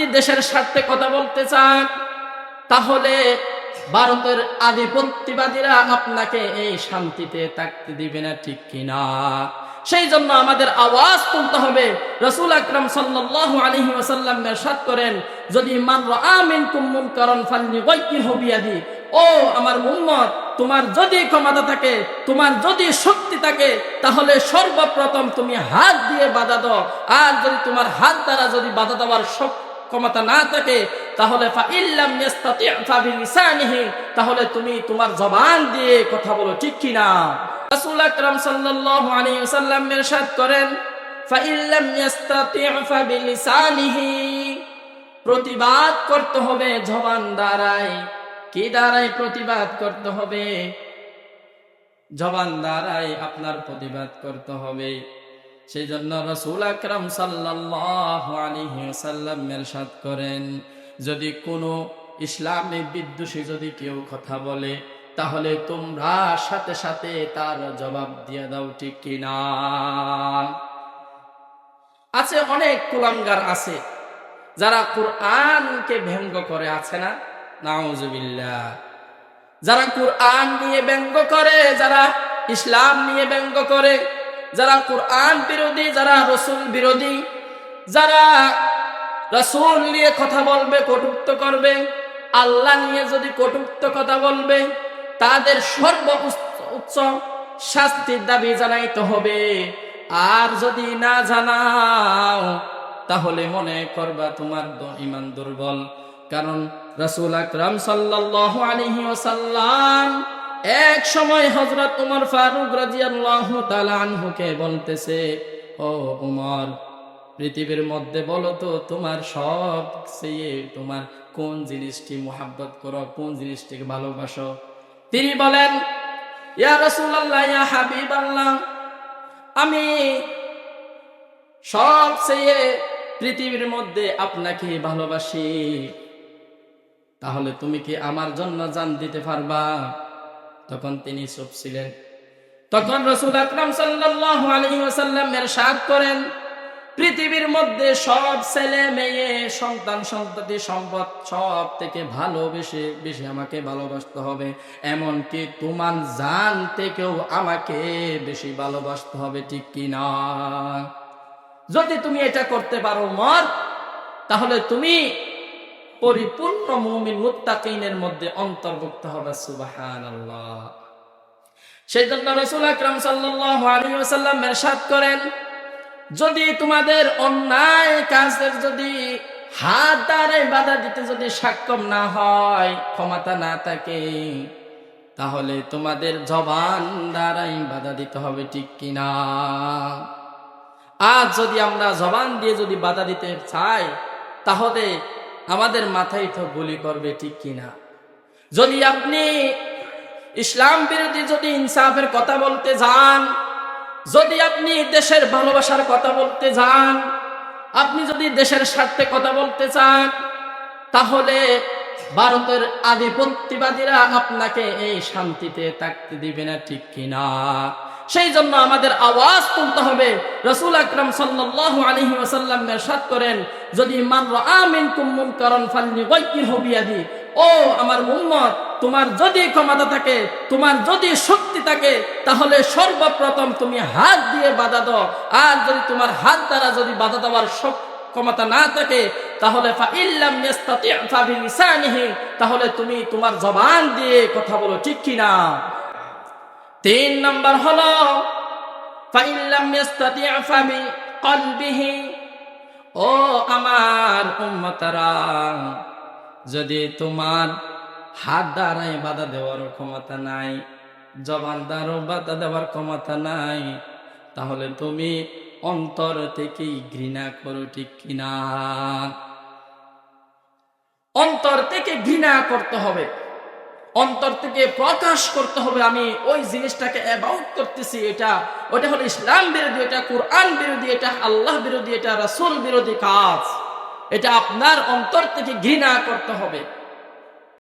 যদি দেশের স্বার্থে কথা বলতে চান, তাহলে ভারতের আধিপত্যবাদীরা আপনাকে এই শান্তিতে থাকতে দিবে না, ঠিক কিনা? সেই জন্য আমাদের আওয়াজ তুলতে হবে। রসুল আকরাম থাকে, তাহলে সর্বপ্রথম তুমি হাত দিয়ে বাধা দাও। আর যদি তোমার হাত দ্বারা যদি বাধা দেওয়ার শক্তি ক্ষমতা না থাকে, তাহলে তাহলে তুমি তোমার জবান দিয়ে কথা বলো, ঠিক কি না? আকরাম সাল্লাল্লাহু আলাইহি ওয়াসাল্লাম ইরশাদ করেন ফাইল্লাম ইয়াস্তাতি' ফাবিলিসানিহি প্রতিবাদ করতে হবে জবান দ্বারাই কি দ্বারাই প্রতিবাদ করতে হবে? জবান দ্বারাই আপনার প্রতিবাদ করতে হবে। সেই জন্য রসুল আকরাম ওয়াসাল্লাম ইরশাদ করেন, যদি কোনো ইসলামে বিদ্বেষী যদি কেউ কথা বলে, তাহলে তোমরা সাথে সাথে তার জবাব দিয়ে দাও, ঠিক কিনা? আছে অনেক কুলাঙ্গার আছে, যারা কোরআনকে ব্যঙ্গ করে, আছে না? নাউজুবিল্লাহ। যারা কোরআন নিয়ে ব্যঙ্গ করে, যারা ইসলাম নিয়ে ব্যঙ্গ করে যারা কোরআন বিরোধী, যারা রসুল বিরোধী, যারা রসুল নিয়ে কথা বলবে, কটুক্ত করবে, আল্লাহ নিয়ে যদি কটুক্ত কথা বলবে, তাদের সর্ব উচ্চ শাস্তির দাবি জানাইতে হবে। আর যদি না জানাও, তাহলে মনে করবা তোমার ইমান দুর্বল। কারণ রাসূল আকরাম সাল্লাল্লাহু আলাইহি ওয়াসাল্লাম এক সময় হযরত উমর ফারুক রাদিয়াল্লাহু তাআলা আনহুকে বলতেছে, ও উমর, পৃথিবীর মধ্যে বলো তো, তোমার সব চেয়ে তোমার কোন জিনিসটি মোহাব্বত করো, কোন জিনিসটিকে ভালোবাসো? তিনি বলেন, ইয়া রাসূলুল্লাহ, ইয়া হাবিবাল্লাহ, আমি সব চেয়ে পৃথিবীর মধ্যে আপনাকে ভালোবাসি। তাহলে তুমি কি আমার জন্য জান দিতে পারবা? তখন তিনি চুপ ছিলেন। তখন রসুল আকরাম আলাইহি ওয়াসাল্লাম ইরশাদ করেন, পৃথিবীর মধ্যে সব ছেলে মেয়ে, সন্তান সন্ততি, সম্পদ সব থেকে ভালোবেসে বেশি আমাকে ভালোবাসতে হবে। এমনকি তোমার জান থেকেও আমাকে বেশি ভালোবাসতে হবে, ঠিক কি না? যদি তুমি এটা করতে পারো মর, তাহলে তুমি পরিপূর্ণ মুমিন মুত্তাকিনের মধ্যে অন্তর্ভুক্ত হবে, সুবহানাল্লাহ। সেই জন্য রসুল আকরাম সাল্লাল্লাহু আলাইহি ওয়াসাল্লাম ইরশাদ করেন, যদি তোমাদের অন্যায় কাজের যদি হাত দ্বারাই বাধা দিতে যদি সক্ষম না হয়, ক্ষমতা না থাকে, তাহলে তোমাদের জবান দ্বারাই বাধা দিতে হবে, ঠিক কিনা? আজ যদি আমরা জবান দিয়ে যদি বাধা দিতে চাই, তাহলে আমাদের মাথায় তো গুলি করবে ঠিক কিনা? যদি আপনি ইসলাম বিরোধী যদি ইনসাফের কথা বলতে যান, যদি আপনি দেশের ভালোবাসার কথা বলতে যান, আপনি যদি দেশের স্বার্থে কথা বলতে চান, তাহলে ভারতের আধিপত্যবাদীরা আপনাকে এই শান্তিতে থাকতে দিবে না ঠিক কিনা? সেই জন্য আমাদের আওয়াজ তুলতে হবে। রসুল আকরাম সাল্লাল্লাহু আলাইহি ওয়াসাল্লাম ইরশাদ করেন, যদি মান রাআ মিনকুম মুনকারান ফালইয়ুগাইয়িরহু বিয়াদি। ও আমার উম্মত, তোমার যদি ক্ষমতা থাকে, তোমার যদি শক্তি থাকে, তাহলে সর্বপ্রথম তুমি হাত দিয়ে বাধা দাও। আর যদি তোমার হাত দ্বারা যদি বাধা দেওয়ার ক্ষমতা না থাকে, তাহলে তাহলে তুমি তোমার জবান দিয়ে কথা বলো, ঠিক কি না তিন নম্বর হল ও আমার উম্মতারা, যদি তোমার হাত দ্বারাই বাধা দেওয়ার ক্ষমতা নাই, জবান দ্বারও বাধা দেওয়ার ক্ষমতা নাই, তাহলে তুমি অন্তর থেকেই ঘৃণা করো, ঠিক কিনা? অন্তর থেকে ঘৃণা করতে হবে। অন্তর থেকে প্রকাশ করতে হবে, আমি ওই জিনিসটাকে অ্যাবাউট করতেছি, এটা, ওটা হলো ইসলাম বিরোধী, এটা কোরআন বিরোধী, এটা আল্লাহ বিরোধী, এটা রাসুল বিরোধী কাজ। এটা আপনার অন্তর থেকে ঘৃণা করতে হবে।